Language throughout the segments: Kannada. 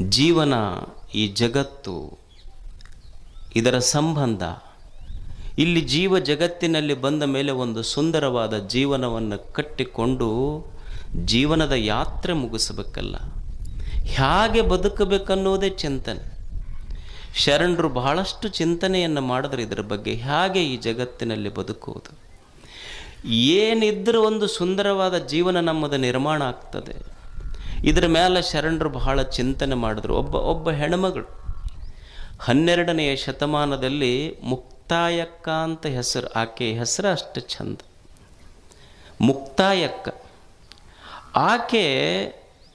ಜೀವನ ಈ ಜಗತ್ತು, ಇದರ ಸಂಬಂಧ. ಇಲ್ಲಿ ಜೀವ ಜಗತ್ತಿನಲ್ಲಿ ಬಂದ ಮೇಲೆ ಒಂದು ಸುಂದರವಾದ ಜೀವನವನ್ನು ಕಟ್ಟಿಕೊಂಡು ಜೀವನದ ಯಾತ್ರೆ ಮುಗಿಸಬೇಕಲ್ಲ. ಹೇಗೆ ಬದುಕಬೇಕನ್ನೋದೇ ಚಿಂತನೆ. ಶರಣರು ಬಹಳಷ್ಟು ಚಿಂತನೆಯನ್ನು ಮಾಡಿದ್ರೆ ಇದರ ಬಗ್ಗೆ ಹೇಗೆ ಈ ಜಗತ್ತಿನಲ್ಲಿ ಬದುಕುವುದು. ಏನಿದ್ರೂ ಒಂದು ಸುಂದರವಾದ ಜೀವನ ನಮ್ಮದು ನಿರ್ಮಾಣ ಆಗ್ತದೆ. ಇದರ ಮೇಲೆ ಶರಣರು ಬಹಳ ಚಿಂತನೆ ಮಾಡಿದ್ರು. ಒಬ್ಬ ಒಬ್ಬ ಹೆಣ್ಮಗಳು ಹನ್ನೆರಡನೆಯ ಶತಮಾನದಲ್ಲಿ ಮುಕ್ತಾಯಕ್ಕ ಅಂತ ಹೆಸರು. ಆಕೆ ಹೆಸರು ಅಷ್ಟು ಚಂದ. ಮುಕ್ತಾಯಕ್ಕ. ಆಕೆ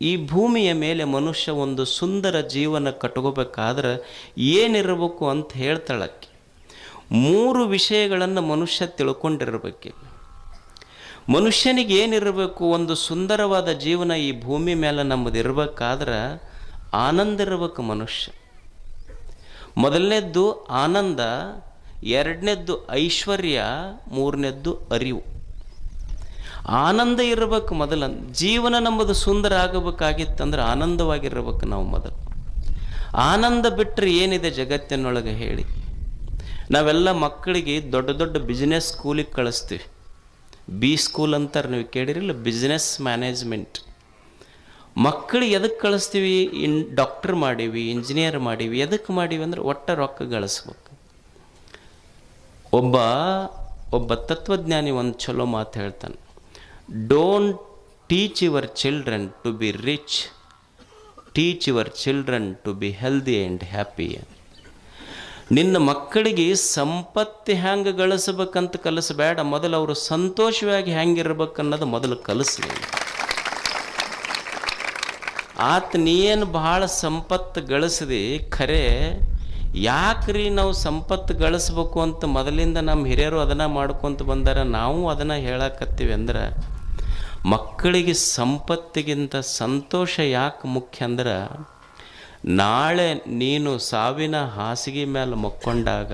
ಈ ಭೂಮಿಯ ಮೇಲೆ ಮನುಷ್ಯ ಒಂದು ಸುಂದರ ಜೀವನ ಕಟ್ಕೋಬೇಕಾದ್ರೆ ಏನಿರಬೇಕು ಅಂತ ಹೇಳ್ತಾಳಕ್ಕೆ ಮೂರು ವಿಷಯಗಳನ್ನು ಮನುಷ್ಯ ತಿಳ್ಕೊಂಡಿರ್ಬೇಕು ಮನುಷ್ಯನಿಗೆ ಏನಿರಬೇಕು, ಒಂದು ಸುಂದರವಾದ ಜೀವನ ಈ ಭೂಮಿ ಮೇಲೆ ನಮ್ಮದು ಇರಬೇಕಾದ್ರೆ ಆನಂದ ಇರಬೇಕು ಮನುಷ್ಯ. ಮೊದಲನೇದ್ದು ಆನಂದ, ಎರಡನೇದ್ದು ಐಶ್ವರ್ಯ, ಮೂರನೇದ್ದು ಅರಿವು. ಆನಂದ ಇರಬೇಕು ಮೊದಲ. ಜೀವನ ನಮ್ಮದು ಸುಂದರ ಆಗಬೇಕಾಗಿತ್ತಂದ್ರೆ ಆನಂದವಾಗಿರ್ಬೇಕು ನಾವು ಮೊದಲು. ಆನಂದ ಬಿಟ್ಟರೆ ಏನಿದೆ ಜಗತ್ತಿನೊಳಗೆ ಹೇಳಿ. ನಾವೆಲ್ಲ ಮಕ್ಕಳಿಗೆ ದೊಡ್ಡ ದೊಡ್ಡ ಬಿಸ್ನೆಸ್ ಸ್ಕೂಲಿಗೆ ಕಳಿಸ್ತೀವಿ. ಬಿ ಸ್ಕೂಲ್ ಅಂತಾರೆ ನೀವು ಕೇಳಿರಿಲ್ಲ ಬಿಸ್ನೆಸ್ ಮ್ಯಾನೇಜ್ಮೆಂಟ್ ಮಕ್ಕಳು ಎದಕ್ಕೆ ಕಳಿಸ್ತೀವಿ? ಇನ್ ಡಾಕ್ಟರ್ ಮಾಡೀವಿ ಇಂಜಿನಿಯರ್ ಮಾಡೀವಿ ಎದಕ್ಕೆ ಮಾಡೀವಿ ಅಂದ್ರೆ ಒಟ್ಟ ರೊಕ್ಕ ಗಳಿಸ್ಬೇಕು. ಒಬ್ಬ ಒಬ್ಬ ತತ್ವಜ್ಞಾನಿ ಒಂದು ಚಲೋ ಮಾತು ಹೇಳ್ತಾನೆ. Don't teach your children to be rich teach your children to be healthy and happy ನಿನ್ನ ಮಕ್ಕಳಿಗೆ ಸಂಪತ್ತಿ ಹೆಂಗೆ ಗಳಿಸ್ಬೇಕಂತ ಕಲಿಸಬೇಡ. ಮೊದಲು ಅವರು ಸಂತೋಷವಾಗಿ ಹೆಂಗಿರ್ಬೇಕು ಅನ್ನೋದು ಮೊದಲು ಕಲಿಸಿ ಆತ ನೀನು ಭಾಳ ಸಂಪತ್ತು ಗಳಿಸಿದೆ. ಖರೆ, ಯಾಕ್ರಿ ನಾವು ಸಂಪತ್ತು ಗಳಿಸ್ಬೇಕು ಅಂತ ಮೊದಲಿಂದ ನಮ್ಮ ಹಿರಿಯರು ಅದನ್ನು ಮಾಡ್ಕೊತ ಬಂದಾರ. ನಾವು ಅದನ್ನು ಹೇಳಕತ್ತೀವಿ ಅಂದ್ರೆ, ಮಕ್ಕಳಿಗೆ ಸಂಪತ್ತಿಗಿಂತ ಸಂತೋಷ ಯಾಕೆ ಮುಖ್ಯ ಅಂದ್ರೆ ನಾಳೆ ನೀನು ಸಾವಿನ ಹಾಸಿಗೆ ಮೇಲೆ ಮಕ್ಕೊಂಡಾಗ,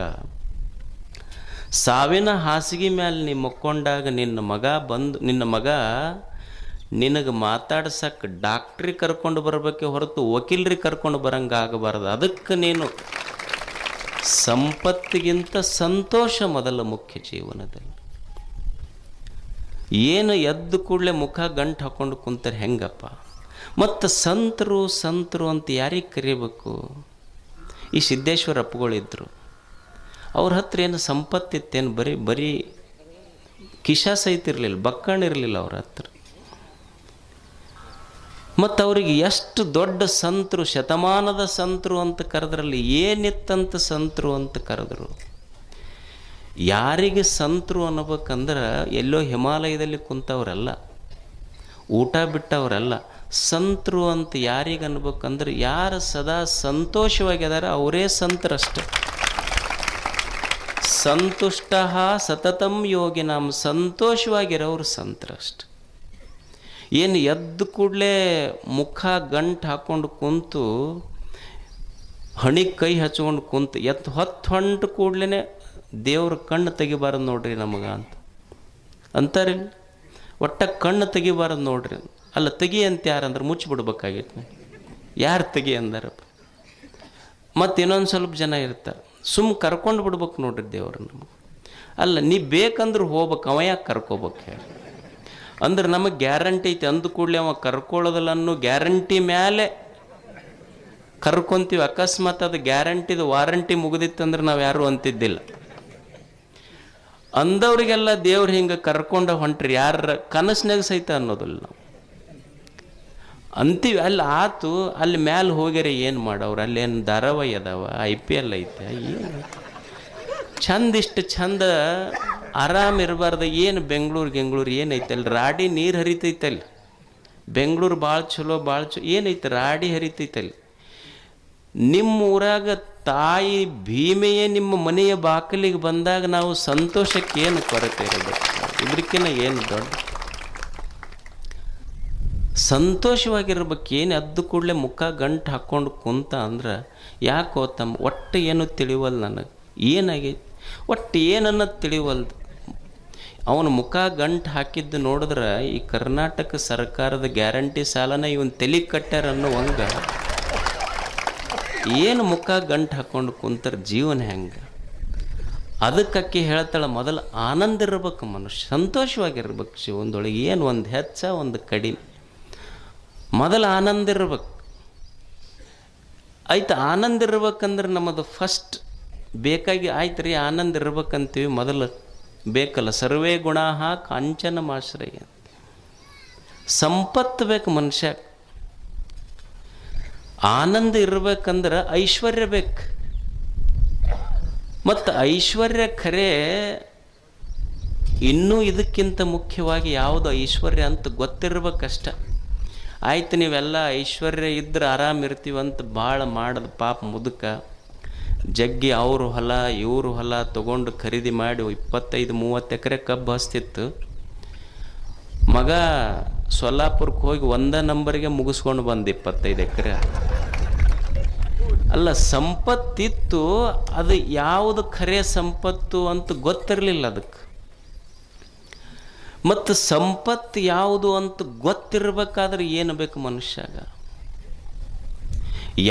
ಸಾವಿನ ಹಾಸಿಗೆ ಮೇಲೆ ನೀ ಮಕ್ಕೊಂಡಾಗ ನಿನ್ನ ಮಗ ಬಂದು, ನಿನ್ನ ಮಗ ನಿನಗೆ ಮಾತಾಡ್ಸಕ್ಕೆ ಡಾಕ್ಟ್ರಿಗೆ ಕರ್ಕೊಂಡು ಬರಬೇಕೆ ಹೊರತು ವಕೀಲರಿಗೆ ಕರ್ಕೊಂಡು ಬರಂಗೆ ಆಗಬಾರ್ದು. ಅದಕ್ಕೆ ನೀನು ಸಂಪತ್ತಿಗಿಂತ ಸಂತೋಷ ಮೊದಲ ಮುಖ್ಯ ಜೀವನದಲ್ಲಿ. ಏನು ಎದ್ದು ಕೂಡಲೇ ಮುಖ ಗಂಟು ಹಾಕೊಂಡು ಕುಂತಾರೆ ಹೆಂಗಪ್ಪ? ಮತ್ತು ಸಂತರು ಸಂತರು ಅಂತ ಯಾರಿಗೆ ಕರಿಬೇಕು? ಈ ಸಿದ್ದೇಶ್ವರ ಇದ್ದರು ಅವ್ರ ಹತ್ರ ಏನು ಸಂಪತ್ತಿತ್ತೇನು? ಬರೀ ಬರೀ ಕಿಶ ಸಹಿತ ಇರಲಿಲ್ಲ ಬಕ್ಕಣ್ಣ ಇರಲಿಲ್ಲ ಅವ್ರ ಹತ್ರ. ಮತ್ತು ಅವರಿಗೆ ಎಷ್ಟು ದೊಡ್ಡ ಸಂತರು, ಶತಮಾನದ ಸಂತರು ಅಂತ ಕರೆದ್ರಲ್ಲಿ ಏನಿತ್ತಂತ ಸಂತರು ಅಂತ ಕರೆದ್ರು. ಯಾರಿಗೆ ಸಂತರು ಅನ್ನಬೇಕಂದ್ರೆ ಎಲ್ಲೋ ಹಿಮಾಲಯದಲ್ಲಿ ಕುಂತವರಲ್ಲ, ಊಟ ಬಿಟ್ಟವರಲ್ಲ ಸಂತರು ಅಂತ ಯಾರಿಗೆ ಅನ್ಬೇಕಂದ್ರೆ ಯಾರು ಸದಾ ಸಂತೋಷವಾಗಿದಾರ ಅವರೇ ಸಂತರಷ್ಟೆ. ಸಂತುಷ್ಟ ಸತತಂ ಯೋಗಿ ನಮ್ಮ ಸಂತೋಷವಾಗಿರೋರು ಸಂತರಷ್ಟೆ. ಏನು ಎದ್ದು ಕೂಡಲೇ ಮುಖ ಗಂಟು ಹಾಕ್ಕೊಂಡು ಕುಂತು, ಹಣಿಗೆ ಕೈ ಹಚ್ಕೊಂಡು ಕುಂತು ಎತ್ತು ಹೊತ್ತು ಹೊಂಟು ಕೂಡ್ಲೇ ದೇವ್ರ ಕಣ್ಣು ತೆಗಿಬಾರದು ನೋಡ್ರಿ ನಮಗೆ ಅಂತ. ಅಂತಾರೆ ಒಟ್ಟ ಕಣ್ಣು ತೆಗಿಬಾರದು ನೋಡ್ರಿ. ಅಲ್ಲ, ತೆಗಿ ಅಂತ ಯಾರಂದ್ರೆ ಮುಚ್ಚಿಬಿಡ್ಬೇಕಾಗಿತ್ತು. ಯಾರು ತೆಗಿ ಅಂದಾರಪ್ಪ? ಮತ್ತು ಇನ್ನೊಂದು ಸ್ವಲ್ಪ ಜನ ಇರ್ತಾರೆ. ಸುಮ್ಮ ಕರ್ಕೊಂಡು ಬಿಡ್ಬೇಕು ನೋಡ್ರಿ ದೇವ್ರು ನಮಗೆ. ಅಲ್ಲ, ನೀ ಬೇಕಂದ್ರೆ ಹೋಗ್ಬೇಕು, ಅವ ಯಾಕೆ ಕರ್ಕೋಬೇಕು ಹೇಳಿ. ಅಂದ್ರೆ ನಮಗೆ ಗ್ಯಾರಂಟಿ ಐತಿ, ಅಂದ ಕೂಡಲೇ ಅವ ಕರ್ಕೊಳ್ಳೋದಲ್ಲ ಅನ್ನೋ ಗ್ಯಾರಂಟಿ ಮೇಲೆ ಕರ್ಕೊಂತೀವಿ. ಅಕಸ್ಮಾತ್ ಅದು ಗ್ಯಾರಂಟಿದು ವಾರಂಟಿ ಮುಗಿದಿತ್ತಂದ್ರೆ ನಾವು ಯಾರು ಅಂತಿದ್ದಿಲ್ಲ. ಅಂದವರಿಗೆಲ್ಲ ದೇವ್ರು ಹಿಂಗೆ ಕರ್ಕೊಂಡ ಹೊಂಟ್ರಿ ಯಾರ ಕನಸಿನಾಗ ಸಹಿತ ಅನ್ನೋದಿಲ್ಲ ನಾವು. ಅಂತೀವಿ, ಅಲ್ಲಿ ಆತು, ಅಲ್ಲಿ ಮ್ಯಾಲೆ ಹೋಗ್ಯಾರ ಏನು ಮಾಡೋರು ಅಲ್ಲೇನು ಧಾರಾವಾಹಿ ಅದಾವ? ಐ ಪಿ ಎಲ್ ಐತೆ, ಏನು ಚಂದ ಇಷ್ಟು ಚಂದ ಆರಾಮ್ ಇರಬಾರ್ದು. ಏನು ಬೆಂಗಳೂರು, ಗೆಂಗಳೂರು ಏನೈತೆ ಅಲ್ಲಿ ರಾಡಿ ನೀರು ಹರಿತೈತಲ್ಲಿ ಬೆಂಗಳೂರು ಭಾಳ ಚಲೋ ಭಾಳ ಚಲೋ ಏನೈತೆ ರಾಡಿ ಹರಿತೈತಲ್ಲಿ ನಿಮ್ಮ ಊರಾಗ ತಾಯಿ ಭೀಮೆಯೇ ನಿಮ್ಮ ಮನೆಯ ಬಾಕಲಿಗೆ ಬಂದಾಗ ನಾವು ಸಂತೋಷಕ್ಕೆ ಏನು ಕೊರತೆ ಇರಬೇಕು ಇದಕ್ಕಿಂತ ಏನು ದೊಡ್ಡ ಸಂತೋಷವಾಗಿರ್ಬೇಕು ಏನು ಅದ್ದು ಕೂಡಲೇ ಮುಖ ಗಂಟು ಹಾಕ್ಕೊಂಡು ಕುಂತ ಅಂದ್ರೆ ಯಾಕೋ ತಮ್ಮ ಒಟ್ಟು ಏನು ತಿಳಿವಲ್ಲ ನನಗೆ? ಏನಾಗೈತಿ? ಒಟ್ಟು ಏನನ್ನೋದು ತಿಳಿವಲ್ದು? ಅವನು ಮುಖ ಗಂಟು ಹಾಕಿದ್ದು ನೋಡಿದ್ರೆ ಈ ಕರ್ನಾಟಕ ಸರ್ಕಾರದ ಗ್ಯಾರಂಟಿ ಸಾಲನ ಇವನ್ ತಲೆ ಕಟ್ಟ್ಯಾರ ಅನ್ನೋ ಹಂಗ ಏನು ಮುಖ ಗಂಟು ಹಾಕ್ಕೊಂಡು ಕುಂತರ ಜೀವನ ಹೆಂಗೆ? ಅದಕ್ಕಕ್ಕೆ ಹೇಳ್ತಾಳೆ, ಮೊದಲು ಆನಂದ ಇರ್ಬೇಕು ಮನುಷ್ಯ, ಸಂತೋಷವಾಗಿರ್ಬೇಕು ಜೀವನದೊಳಗೆ. ಏನು ಒಂದು ಹೆಚ್ಚ, ಒಂದು ಕಡಿಮೆ. ಮೊದಲು ಆನಂದ ಇರ್ಬೇಕು. ಆಯ್ತು, ಆನಂದ ಇರ್ಬೇಕಂದ್ರೆ ನಮ್ಮದು ಫಸ್ಟ್ ಬೇಕಾಗಿ ಆಯ್ತು ರೀ, ಆನಂದ ಇರ್ಬೇಕಂತೀವಿ ಮೊದಲು. ಬೇಕಲ್ಲ, ಸರ್ವೇ ಗುಣ ಕಾಂಚನ ಮಾಶ್ರಯ. ಸಂಪತ್ತು ಬೇಕು ಮನುಷ್ಯ. ಆನಂದ ಇರ್ಬೇಕಂದ್ರೆ ಐಶ್ವರ್ಯ ಬೇಕು. ಮತ್ತು ಐಶ್ವರ್ಯ ಖರೆ ಇನ್ನೂ ಇದಕ್ಕಿಂತ ಮುಖ್ಯವಾಗಿ ಯಾವುದು ಐಶ್ವರ್ಯ ಅಂತ ಗೊತ್ತಿರ್ಬೇಕಷ್ಟ. ಆಯ್ತು ನೀವೆಲ್ಲ ಐಶ್ವರ್ಯ ಇದ್ರೆ ಆರಾಮ್ ಇರ್ತೀವಂತ ಭಾಳ ಮಾಡದ ಪಾಪ ಮುದುಕ. ಜಗ್ಗಿ ಅವರು ಹೊಲ, ಇವರು ಹೊಲ ತಗೊಂಡು ಖರೀದಿ ಮಾಡಿ ಇಪ್ಪತ್ತೈದು, ಮೂವತ್ತು ಎಕರೆ ಕಬ್ಬು ಹಸ್ತಿತ್ತು ಮಗ ಸೊಲ್ಲಾಪುರಕ್ಕೆ ಹೋಗಿ ಒಂದ ನಂಬರಿಗೆ ಮುಗಿಸ್ಕೊಂಡು ಬಂದು ಇಪ್ಪತ್ತೈದು ಎಕರೆ. ಅಲ್ಲ ಸಂಪತ್ತಿತ್ತು, ಅದು ಯಾವುದು ಖರೆ ಸಂಪತ್ತು ಅಂತ ಗೊತ್ತಿರಲಿಲ್ಲ ಅದಕ್ಕೆ. ಮತ್ತು ಸಂಪತ್ತು ಯಾವುದು ಅಂತ ಗೊತ್ತಿರಬೇಕಾದ್ರೆ ಏನು ಬೇಕು ಮನುಷ್ಯಾಗ?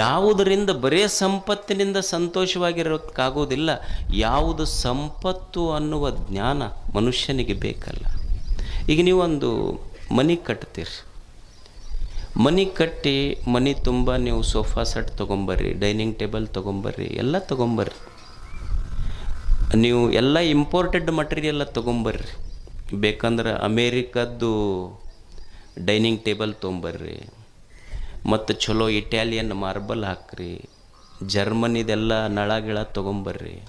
ಯಾವುದರಿಂದ ಬರೇ ಸಂಪತ್ತಿನಿಂದ ಸಂತೋಷವಾಗಿರೋಕ್ಕಾಗೋದಿಲ್ಲ, ಯಾವುದು ಸಂಪತ್ತು ಅನ್ನುವ ಜ್ಞಾನ ಮನುಷ್ಯನಿಗೆ ಬೇಕಲ್ಲ. ಈಗ ನೀವೊಂದು ಮನೆ ಕಟ್ತೀರಿ. ಮನೆ ಕಟ್ಟಿ ಮನೆ ತುಂಬ ನೀವು ಸೋಫಾ ಸೆಟ್ ತೊಗೊಂಬರ್ರಿ, ಡೈನಿಂಗ್ ಟೇಬಲ್ ತೊಗೊಂಬರ್ರಿ, ಎಲ್ಲ ತೊಗೊಂಬರ್ರಿ. ನೀವು ಎಲ್ಲ ಇಂಪೋರ್ಟೆಡ್ ಮಟೀರಿಯಲ್ಲ ತೊಗೊಂಬರ್ರಿ. ಬೇಕಂದ್ರೆ ಅಮೇರಿಕದ್ದು ಡೈನಿಂಗ್ ಟೇಬಲ್ ತೊಗೊಂಬರ್ರಿ. ಮತ್ತು ಚಲೋ ಇಟಾಲಿಯನ್ ಮಾರ್ಬಲ್ ಹಾಕ್ರಿ. ಜರ್ಮನಿದೆಲ್ಲ ನಳ ಗಿಳ ತೊಗೊಂಬರ್ರಿ.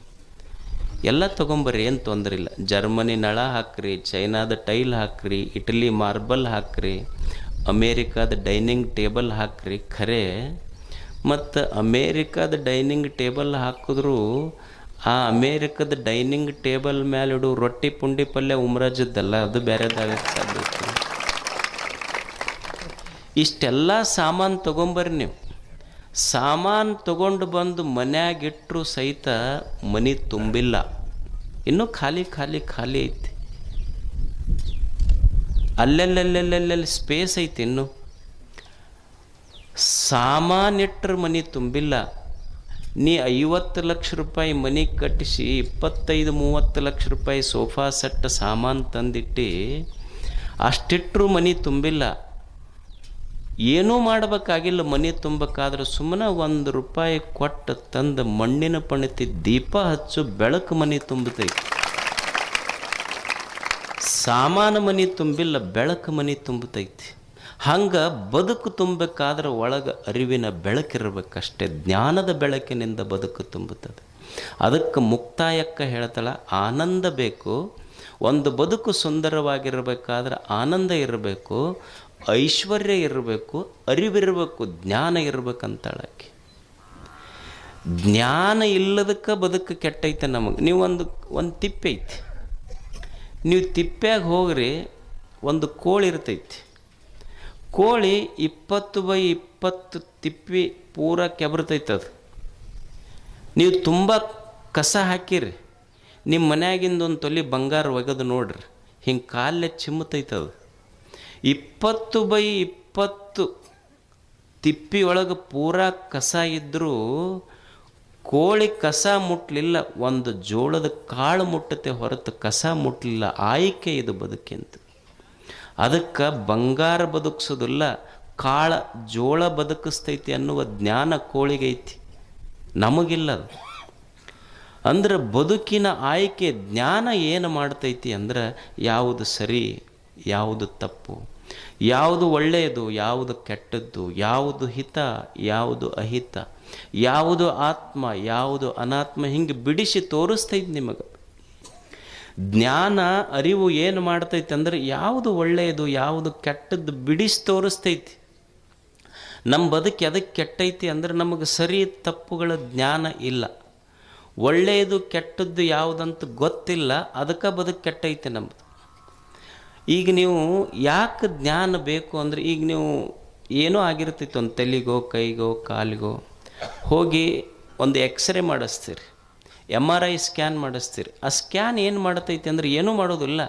ಎಲ್ಲ ತೊಗೊಂಬರ್ರಿ, ಏನು ತೊಂದರೆ ಇಲ್ಲ. ಜರ್ಮನಿ ನಳ ಹಾಕ್ರಿ, ಚೈನಾದ ಟೈಲ್ ಹಾಕ್ರಿ, ಇಟಲಿ ಮಾರ್ಬಲ್ ಹಾಕ್ರಿ, ಅಮೇರಿಕಾದ ಡೈನಿಂಗ್ ಟೇಬಲ್ ಹಾಕ್ರಿ ಖರೆ. ಮತ್ತು ಅಮೇರಿಕಾದ ಡೈನಿಂಗ್ ಟೇಬಲ್ ಹಾಕಿದ್ರು ಆ ಅಮೇರಿಕದ ಡೈನಿಂಗ್ ಟೇಬಲ್ ಮೇಲೆ ಇಡು ರೊಟ್ಟಿ ಪುಂಡಿ ಪಲ್ಯ ಉಮ್ರಾಜದ್ದಲ್ಲ, ಅದು ಬೇರೆದಾಗಕ್ಕೆ ಸಾಧ್ಯ. ಇಷ್ಟೆಲ್ಲ ಸಾಮಾನು ತೊಗೊಂಬರ್ರಿ ನೀವು. ಸಾಮಾನು ತಗೊಂಡು ಬಂದು ಮನ್ಯಾಗಿಟ್ಟರು ಸಹಿತ ಮನೆ ತುಂಬಿಲ್ಲ. ಇನ್ನೂ ಖಾಲಿ ಖಾಲಿ ಖಾಲಿ ಐತಿ. ಅಲ್ಲೆಲ್ಲೆಲ್ಲೆಲ್ಲೆಲ್ಲಿ ಸ್ಪೇಸ್ ಐತಿ ಇನ್ನು. ಸಾಮಾನಿಟ್ಟರು ಮನೆ ತುಂಬಿಲ್ಲ. ನೀ ಐವತ್ತು ಲಕ್ಷ ರೂಪಾಯಿ ಮನೆ ಕಟ್ಟಿಸಿ ಇಪ್ಪತ್ತೈದು, ಮೂವತ್ತು ಲಕ್ಷ ರೂಪಾಯಿ ಸೋಫಾ ಸೆಟ್ ಸಾಮಾನು ತಂದಿಟ್ಟು ಅಷ್ಟಿಟ್ಟರೂ ಮನೆ ತುಂಬಿಲ್ಲ. ಏನೂ ಮಾಡಬೇಕಾಗಿಲ್ಲ ಮನೆ ತುಂಬಬೇಕಾದ್ರೆ ಸುಮ್ಮನೆ ಒಂದು ರೂಪಾಯಿ ಕೊಟ್ಟು ತಂದು ಮಣ್ಣಿನ ಪಣಿತಿ ದೀಪ ಹಚ್ಚು ಬೆಳಕು ಮನೆ ತುಂಬತೈತಿ. ಸಾಮಾನು ಮನಿ ತುಂಬಿಲ್ಲ, ಬೆಳಕು ಮನೆ ತುಂಬತೈತಿ. ಹಂಗೆ ಬದುಕು ತುಂಬಬೇಕಾದ್ರೆ ಒಳಗೆ ಅರಿವಿನ ಬೆಳಕಿರಬೇಕಷ್ಟೇ, ಜ್ಞಾನದ ಬೆಳಕಿನಿಂದ ಬದುಕು ತುಂಬುತ್ತದೆ. ಅದಕ್ಕೆ ಮುಕ್ತಾಯಕ್ಕ ಹೇಳ್ತಾಳೆ ಆನಂದ ಬೇಕು, ಒಂದು ಬದುಕು ಸುಂದರವಾಗಿರಬೇಕಾದ್ರೆ ಆನಂದ ಇರಬೇಕು, ಐಶ್ವರ್ಯ ಇರಬೇಕು, ಅರಿವಿರಬೇಕು, ಜ್ಞಾನ ಇರ್ಬೇಕಂತಾಳಕ್ಕೆ. ಜ್ಞಾನ ಇಲ್ಲದಕ್ಕೆ ಬದುಕು ಕೆಟ್ಟೈತೆ ನಮಗೆ. ನೀವು ಒಂದು ಒಂದು ನೀವು ತಿಪ್ಪೆಗೆ ಹೋಗ್ರಿ, ಒಂದು ಕೋಳಿ ಇರ್ತೈತಿ ಕೋಳಿ ಇಪ್ಪತ್ತು ಬೈ ಇಪ್ಪತ್ತು ತಿಪ್ಪಿ ಪೂರ ಕೆಬರ್ತೈತೆ ಅದು. ನೀವು ತುಂಬ ಕಸ ಹಾಕಿರಿ. ನಿಮ್ಮ ಮನ್ಯಾಗಿಂದ ಒಂದು ತೊಲಿ ಬಂಗಾರ ಒಗೆದು ನೋಡ್ರಿ. ಹಿಂಗೆ ಕಾಲೇ ಚಿಮ್ಮತೈತದು ಇಪ್ಪತ್ತು ಬೈ ಇಪ್ಪತ್ತು ತಿಪ್ಪಿ ಒಳಗೆ ಪೂರಾ ಕಸ ಇದ್ದರೂ ಕೋಳಿ ಕಸ ಮುಟ್ಲಿಲ್ಲ, ಒಂದು ಜೋಳದ ಕಾಳು ಮುಟ್ಟತೆ ಹೊರತು ಕಸ ಮುಟ್ಲಿಲ್ಲ, ಆಯ್ಕೆ ಇದು ಬದುಕಿಂತ. ಅದಕ್ಕೆ ಬಂಗಾರ ಬದುಕಿಸೋದಿಲ್ಲ, ಕಾಳ ಜೋಳ ಬದುಕಿಸ್ತೈತಿ ಅನ್ನುವ ಜ್ಞಾನ ಕೋಳಿಗೈತಿ ನಮಗಿಲ್ಲ ಅದು ಅಂದ್ರೆ ಬದುಕಿನ ಆಯ್ಕೆ ಜ್ಞಾನ ಏನು ಮಾಡ್ತೈತಿ ಅಂದ್ರೆ ಯಾವುದು ಸರಿ, ಯಾವುದು ತಪ್ಪು, ಯಾವುದು ಒಳ್ಳೆಯದು, ಯಾವುದು ಕೆಟ್ಟದ್ದು, ಯಾವುದು ಹಿತ, ಯಾವುದು ಅಹಿತ, ಯಾವುದು ಆತ್ಮ, ಯಾವುದು ಅನಾತ್ಮ, ಹಿಂಗೆ ಬಿಡಿಸಿ ತೋರಿಸ್ತೈತಿ ನಿಮಗೆ. ಜ್ಞಾನ, ಅರಿವು ಏನು ಮಾಡ್ತೈತೆ ಅಂದ್ರೆ ಯಾವುದು ಒಳ್ಳೆಯದು, ಯಾವುದು ಕೆಟ್ಟದ್ದು ಬಿಡಿಸಿ ತೋರಿಸ್ತೈತಿ. ನಮ್ಮ ಬದುಕು ಎದಕ್ಕೆ ಕೆಟ್ಟೈತಿ ಅಂದ್ರೆ ನಮಗೆ ಸರಿ ತಪ್ಪುಗಳ ಜ್ಞಾನ ಇಲ್ಲ. ಒಳ್ಳೆಯದು, ಕೆಟ್ಟದ್ದು ಯಾವುದಂತ ಗೊತ್ತಿಲ್ಲ, ಅದಕ್ಕೆ ಬದುಕು ಕೆಟ್ಟೈತಿ ನಮ್ಮದು ಈಗ ನೀವು ಯಾಕೆ ಜ್ಞಾನ ಬೇಕು ಅಂದರೆ ಈಗ ನೀವು ಏನೋ ಆಗಿರ್ತೈತೆ ಒಂದು ತಲೆಗೋ, ಕೈಗೋ, ಕಾಲಿಗೋ, ಹೋಗಿ ಒಂದು ಎಕ್ಸ್ರೇ ಮಾಡಿಸ್ತೀರಿ. ಎಂ ಆರ್ ಐ ಸ್ಕ್ಯಾನ್ ಮಾಡಿಸ್ತೀರಿ. ಆ ಸ್ಕ್ಯಾನ್ ಏನು ಮಾಡತೈತಿ ಅಂದ್ರೆ ಏನೂ ಮಾಡೋದಿಲ್ಲ.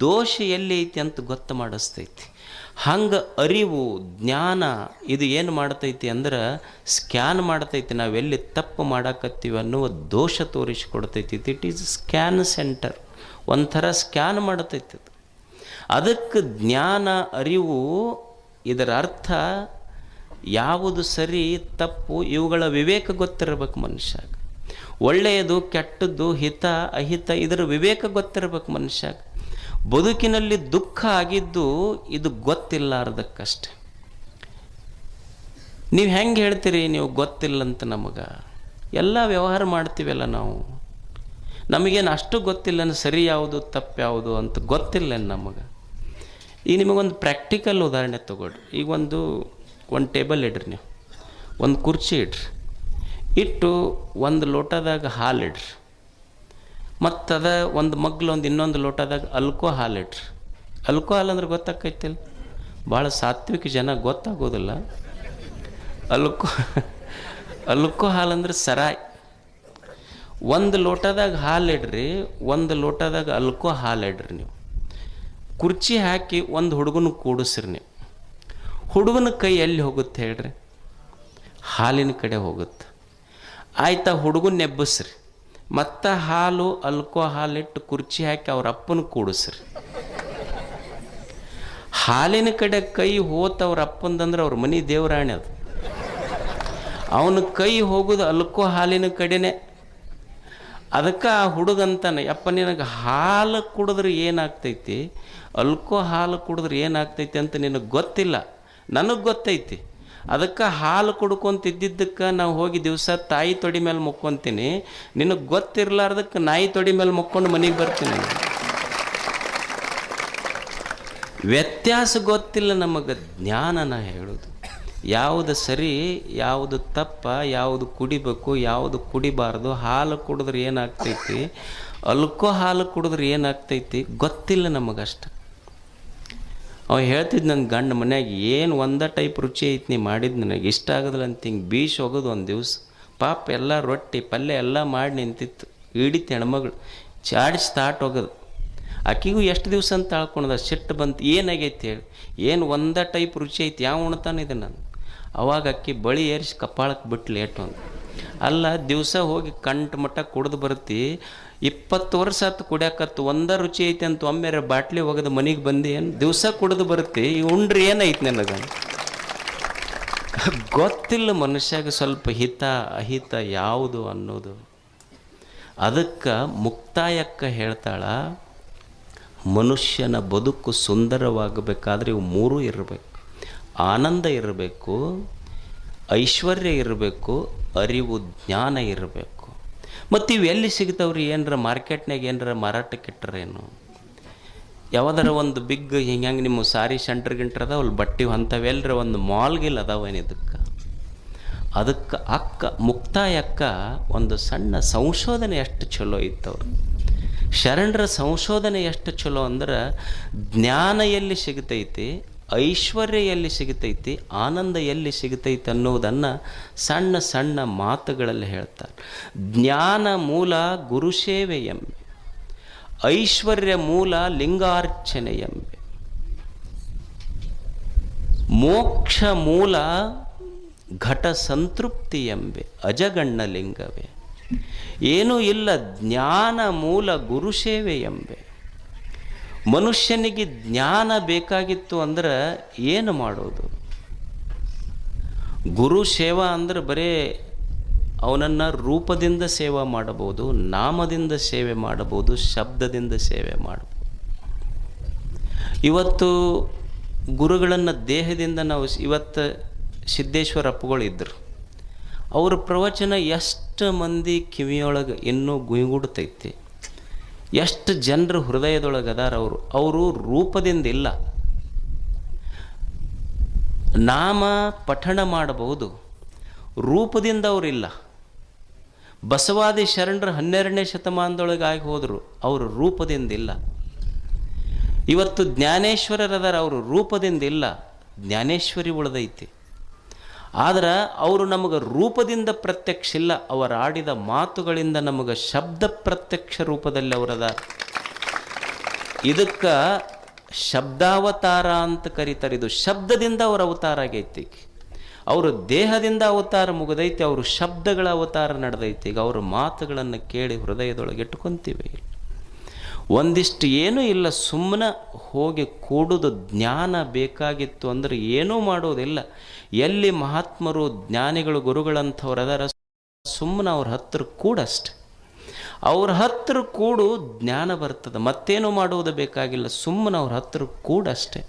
ದೋಷ ಎಲ್ಲಿ ಐತಿ ಅಂತ ಗೊತ್ತು ಮಾಡಿಸ್ತೈತಿ. ಹಂಗೆ ಅರಿವು, ಜ್ಞಾನ ಇದು ಏನು ಮಾಡ್ತೈತಿ ಅಂದ್ರೆ ಸ್ಕ್ಯಾನ್ ಮಾಡ್ತೈತಿ. ನಾವೆಲ್ಲಿ ತಪ್ಪು ಮಾಡಾಕತ್ತೀವಿ ಅನ್ನುವ ದೋಷ ತೋರಿಸಿಕೊಡ್ತೈತಿ. ಇಟ್ ಈಸ್ ಸ್ಕ್ಯಾನ್ ಸೆಂಟರ್ ಒಂಥರ ಸ್ಕ್ಯಾನ್ ಮಾಡ್ತೈತಿ ಅದು. ಅದಕ್ಕೆ ಜ್ಞಾನ, ಅರಿವು, ಇದರ ಅರ್ಥ ಯಾವುದು ಸರಿ, ತಪ್ಪು ಇವುಗಳ ವಿವೇಕ ಗೊತ್ತಿರಬೇಕು ಮನುಷ್ಯಾಗ. ಒಳ್ಳೆಯದು, ಕೆಟ್ಟದ್ದು, ಹಿತ, ಅಹಿತ, ಇದರ ವಿವೇಕ ಗೊತ್ತಿರಬೇಕು ಮನುಷ್ಯ ಬದುಕಿನಲ್ಲಿ ದುಃಖ ಆಗಿದ್ದು ಇದು ಗೊತ್ತಿಲ್ಲಾರ್ದಕ್ಕಷ್ಟೆ. ನೀವು ಹೆಂಗೆ ಹೇಳ್ತೀರಿ, ನೀವು ಗೊತ್ತಿಲ್ಲಂತ ನಮಗೆ? ಎಲ್ಲ ವ್ಯವಹಾರ ಮಾಡ್ತೀವಲ್ಲ ನಾವು. ನಮಗೇನು ಅಷ್ಟು ಗೊತ್ತಿಲ್ಲ ಸರಿ ಯಾವುದು, ತಪ್ಪು ಯಾವುದು ಅಂತ ಗೊತ್ತಿಲ್ಲ ನಮಗೆ? ಈಗ ನಿಮಗೊಂದು ಪ್ರಾಕ್ಟಿಕಲ್ ಉದಾಹರಣೆ ತಗೊಳ್ರಿ. ಈಗ ಒಂದು ಒಂದು ಟೇಬಲ್ ಇಡ್ರಿ ನೀವು. ಒಂದು ಕುರ್ಚಿ ಇಡ್ರಿ. ಇಟ್ಟು ಒಂದು ಲೋಟದಾಗ ಹಾಲು ಇಡ್ರಿ. ಮತ್ತು ಅದ ಒಂದು ಮಗ್ಲು ಒಂದು ಇನ್ನೊಂದು ಲೋಟದಾಗ ಅಲ್ಕೋ ಹಾಲು ಇಡ್ರಿ. ಅಲ್ಕೋ ಹಾಲು ಅಂದ್ರೆ ಗೊತ್ತಾಕೈತಿಲ್ಲ ಭಾಳ ಸಾತ್ವಿಕ ಜನ ಗೊತ್ತಾಗೋದಿಲ್ಲ. ಅಲ್ಕೋ ಅಲ್ಕೋ ಹಾಲು ಅಂದ್ರೆ ಸರಾಯ್. ಒಂದು ಲೋಟದಾಗ ಹಾಲು ಇಡ್ರಿ, ಒಂದು ಲೋಟದಾಗ ಅಲ್ಕೋ ಹಾಲು ಇಡ್ರಿ ನೀವು. ಕುರ್ಚಿ ಹಾಕಿ ಒಂದು ಹುಡುಗನ ಕೂಡಿಸ್ರಿ ನೀವು. ಹುಡುಗನ ಕೈ ಎಲ್ಲಿ ಹೋಗುತ್ತೆ ಹೇಳ್ರಿ? ಹಾಲಿನ ಕಡೆ ಹೋಗುತ್ತೆ. ಆಯ್ತಾ ಹುಡುಗನ ನೆಬ್ಬಸ್ರಿ. ಮತ್ತು ಹಾಲು, ಅಲ್ಕೋ ಇಟ್ಟು ಕುರ್ಚಿ ಹಾಕಿ ಅವ್ರ ಅಪ್ಪನ ಕೂಡಿಸ್ರಿ. ಹಾಲಿನ ಕಡೆ ಕೈ ಹೋತ ಅವ್ರ ಅಪ್ಪಂದಂದ್ರೆ ಅವ್ರ ಮನೆ ದೇವರಾಣಿ ಅದು. ಅವನ ಕೈ ಹೋಗೋದು ಅಲ್ಕೋ ಹಾಲಿನ ಕಡೆನೆ. ಅದಕ್ಕೆ ಆ ಹುಡುಗಂತಾನೆ, ಅಪ್ಪ, ನಿನಗೆ ಹಾಲು ಕುಡಿದ್ರೆ ಏನಾಗ್ತೈತಿ? ಅಲ್ಕೋ ಹಾಲು ಕುಡಿದ್ರೆ ಏನಾಗ್ತೈತಿ ಅಂತ ನಿನಗೆ ಗೊತ್ತಿಲ್ಲ. ನನಗೆ ಗೊತ್ತೈತಿ. ಅದಕ್ಕೆ ಹಾಲು ಕುಡ್ಕೊಂತಿದ್ದಕ್ಕೆ ನಾವು ಹೋಗಿ ದಿವಸ ತಾಯಿ ತೊಡಿ ಮೇಲೆ ಮುಕ್ಕೊಂತೀನಿ. ನಿನಗೆ ಗೊತ್ತಿರಲಾರ್ದಕ್ಕೆ ನಾಯಿ ತೊಡಿ ಮೇಲೆ ಮುಕ್ಕೊಂಡು ಮನೆಗೆ ಬರ್ತೀನಿ. ವ್ಯತ್ಯಾಸ ಗೊತ್ತಿಲ್ಲ ನಮಗೆ ಜ್ಞಾನನ ಹೇಳೋದು. ಯಾವುದು ಸರಿ, ಯಾವುದು ತಪ್ಪ, ಯಾವುದು ಕುಡಿಬೇಕು, ಯಾವುದು ಕುಡಿಬಾರ್ದು, ಹಾಲು ಕುಡಿದ್ರೆ ಏನಾಗ್ತೈತಿ, ಅಲ್ಕೋ ಹಾಲು ಕುಡಿದ್ರೆ ಏನಾಗ್ತೈತಿ, ಗೊತ್ತಿಲ್ಲ ನಮಗಷ್ಟ. ಅವ ಹೇಳ್ತಿದ್ದು ನನ್ನ ಗಂಡ ಮನ್ಯಾಗ ಏನು ಒಂದ ಟೈಪ್ ರುಚಿ ಐತಿ ನೀ ಮಾಡಿದ್ದು ನನಗೆ ಇಷ್ಟ ಆಗೋದಿಲ್ಲ ಅಂತ ಹಿಂಗೆ ಬೀಸ್ ಹೋಗೋದು ಒಂದು ದಿವ್ಸ. ಪಾಪ ಎಲ್ಲ ರೊಟ್ಟಿ, ಪಲ್ಯ ಎಲ್ಲ ಮಾಡಿ ನಿಂತಿತ್ತು. ಹಿಡಿತು ಹೆಣ್ಮಗಳು ಚಾಡಿಸಿ ತಾಟ್ ಹೋಗೋದು ಆಕಿಗೂ ಎಷ್ಟು ದಿವಸ ಅಂತ ತಾಳ್ಕೊಂಡದ? ಸಿಟ್ಟು ಬಂತು ಏನಾಗೈತಿ ಹೇಳಿ. ಏನು ಒಂದ ಟೈಪ್ ರುಚಿ ಐತಿ? ಯಾವ ಉಣ್ತಾನೆ ಇದು ನಾನು? ಅವಾಗ ಅಕ್ಕಿ ಬಳಿ ಏರಿಸಿ ಕಪ್ಪಾಳಕ್ಕೆ ಬಿಟ್ಟು ಲೇಟ್ ಒಂದು. ಅಲ್ಲ ದಿವಸ ಹೋಗಿ ಕಂಟು ಮಟ್ಟ ಕುಡ್ದು ಬರ್ತಿ. ಇಪ್ಪತ್ತು ವರ್ಷ ಹತ್ತು ಕುಡಿಯಾಕತ್ತು, ಒಂದ ರುಚಿ ಐತಿ ಅಂತ ಒಮ್ಮೆರೆ ಬಾಟ್ಲಿ ಒಗೆದು ಮನೆಗೆ ಬಂದು, ಏನು ದಿವಸ ಕುಡಿದು ಬರುತ್ತೆ, ಈ ಉಂಡ್ರಿ ಏನೈತಿ ನನಗೆ? ಗೊತ್ತಿಲ್ಲ ಮನುಷ್ಯಾಗ ಸ್ವಲ್ಪ ಹಿತ, ಅಹಿತ ಯಾವುದು ಅನ್ನೋದು. ಅದಕ್ಕೆ ಮುಕ್ತಾಯಕ್ಕ ಹೇಳ್ತಾಳ, ಮನುಷ್ಯನ ಬದುಕು ಸುಂದರವಾಗಬೇಕಾದ್ರೆ ಇವು ಮೂರೂ ಇರಬೇಕು. ಆನಂದ ಇರಬೇಕು, ಐಶ್ವರ್ಯ ಇರಬೇಕು, ಅರಿವು, ಜ್ಞಾನ ಇರಬೇಕು. ಮತ್ತು ಇವು ಎಲ್ಲಿ ಸಿಗ್ತಾವ್ರಿ? ಏನರ ಮಾರ್ಕೆಟ್ನಾಗ ಏನರ ಮಾರಾಟಕ್ಕೆ ಇಟ್ಟರೇನು ಯಾವ್ದಾರ ಒಂದು ಬಿಗ್ ಹಿಂಗೆ ಹೆಂಗೆ ನಿಮ್ಮ ಸಾರಿ ಸೆಂಟ್ರ್ ಗಿಂಟ್ರ್ ಅಲ್ಲಿ ಬಟ್ಟೆ ಅಂಥವೆಲ್ಲರ ಒಂದು ಮಾಲ್ಗಿಲ್ಲ ಅದಾವೇನು ಇದಕ್ಕೆ? ಅದಕ್ಕೆ ಅಕ್ಕ ಮುಕ್ತಾಯ ಅಕ್ಕ ಒಂದು ಸಣ್ಣ ಸಂಶೋಧನೆ ಎಷ್ಟು ಚಲೋ ಇತ್ತವ್ರು. ಶರಣರ ಸಂಶೋಧನೆ ಎಷ್ಟು ಚಲೋ ಅಂದ್ರೆ ಜ್ಞಾನ ಎಲ್ಲಿ ಸಿಗ್ತೈತಿ? ಐಶ್ವರ್ಯ ಎಲ್ಲಿ ಸಿಗತೈತಿ ಆನಂದ ಎಲ್ಲಿ ಸಿಗತೈತಿ ಅನ್ನೋದನ್ನು ಸಣ್ಣ ಸಣ್ಣ ಮಾತುಗಳಲ್ಲಿ ಹೇಳ್ತಾರೆ. ಜ್ಞಾನ ಮೂಲ ಗುರುಸೇವೆ ಎಂಬೆ. ಐಶ್ವರ್ಯ ಮೂಲ ಲಿಂಗಾರ್ಚನೆ ಎಂಬೆ. ಮೋಕ್ಷ ಮೂಲ ಘಟ ಸಂತೃಪ್ತಿ ಎಂಬೆ. ಅಜಗಣ್ಣ ಲಿಂಗವೇ. ಏನೂ ಇಲ್ಲ, ಜ್ಞಾನ ಮೂಲ ಗುರುಸೇವೆ ಎಂಬೆ. ಮನುಷ್ಯನಿಗೆ ಜ್ಞಾನ ಬೇಕಾಗಿತ್ತು ಅಂದ್ರೆ ಏನು ಮಾಡೋದು? ಗುರು ಸೇವಾ ಅಂದ್ರೆ ಬರೇ ಅವನನ್ನು ರೂಪದಿಂದ ಸೇವಾ ಮಾಡಬಹುದು, ನಾಮದಿಂದ ಸೇವೆ ಮಾಡಬಹುದು, ಶಬ್ದದಿಂದ ಸೇವೆ ಮಾಡಬಹುದು. ಇವತ್ತು ಗುರುಗಳನ್ನು ದೇಹದಿಂದ ನಾವು ಇವತ್ತು ಸಿದ್ದೇಶ್ವರ ಇದ್ದರು ಅವ್ರ ಪ್ರವಚನ ಎಷ್ಟು ಮಂದಿ ಕಿವಿಯೊಳಗೆ ಇನ್ನೂ ಗುಯ್ಗುಡ್ತೈತಿ ಎಷ್ಟು ಜನರ ಹೃದಯದೊಳಗೆ ಅದಾರ ಅವರು ಅವರು ರೂಪದಿಂದ ಇಲ್ಲ ನಾಮ ಪಠಣ ಮಾಡಬಹುದು. ರೂಪದಿಂದ ಅವರಿಲ್ಲ ಬಸವಾದಿ ಶರಣರು ಹನ್ನೆರಡನೇ ಶತಮಾನದೊಳಗೆ ಆಗಿ ಹೋದರು. ಅವರು ರೂಪದಿಂದ ಇಲ್ಲ ಇವತ್ತು ಜ್ಞಾನೇಶ್ವರರದಾರ ಅವರು ರೂಪದಿಂದ ಇಲ್ಲ ಜ್ಞಾನೇಶ್ವರಿ ಉಳಿದೈತಿ. ಆದ್ರೆ ಅವರು ನಮಗೆ ರೂಪದಿಂದ ಪ್ರತ್ಯಕ್ಷ ಇಲ್ಲ ಅವರು ಆಡಿದ ಮಾತುಗಳಿಂದ ನಮಗೆ ಶಬ್ದ ಪ್ರತ್ಯಕ್ಷ ರೂಪದಲ್ಲಿ ಅವರದ ಇದಕ್ಕೆ ಶಬ್ದಾವತಾರ ಅಂತ ಕರೀತಾರೆ. ಇದು ಶಬ್ದದಿಂದ ಅವರ ಅವತಾರ ಆಗೈತಿ ಅವರು ದೇಹದಿಂದ ಅವತಾರ ಮುಗಿದೈತಿ, ಅವರು ಶಬ್ದಗಳ ಅವತಾರ ನಡೆದೈತಿ. ಈಗ ಅವ್ರ ಮಾತುಗಳನ್ನು ಕೇಳಿ ಹೃದಯದೊಳಗೆ ಇಟ್ಕೊಂತೀವಿ. ಒಂದಿಷ್ಟು ಏನೂ ಇಲ್ಲ ಸುಮ್ಮನೆ ಹೋಗಿ ಕೂಡುದು ಜ್ಞಾನ ಬೇಕಾಗಿತ್ತು ಅಂದ್ರೆ ಏನೂ ಮಾಡೋದಿಲ್ಲ. ಎಲ್ಲಿ ಮಹಾತ್ಮರು ಜ್ಞಾನಿಗಳು ಗುರುಗಳಂಥವ್ರು ಅದರ ಸುಮ್ಮನೆ ಅವ್ರ ಹತ್ರ ಕೂಡಷ್ಟೆ. ಅವ್ರ ಹತ್ರ ಕೂಡು ಜ್ಞಾನ ಬರ್ತದೆ, ಮತ್ತೇನು ಮಾಡುವುದು ಬೇಕಾಗಿಲ್ಲ ಸುಮ್ಮನೆ ಅವ್ರ ಹತ್ರ ಕೂಡಷ್ಟೆ.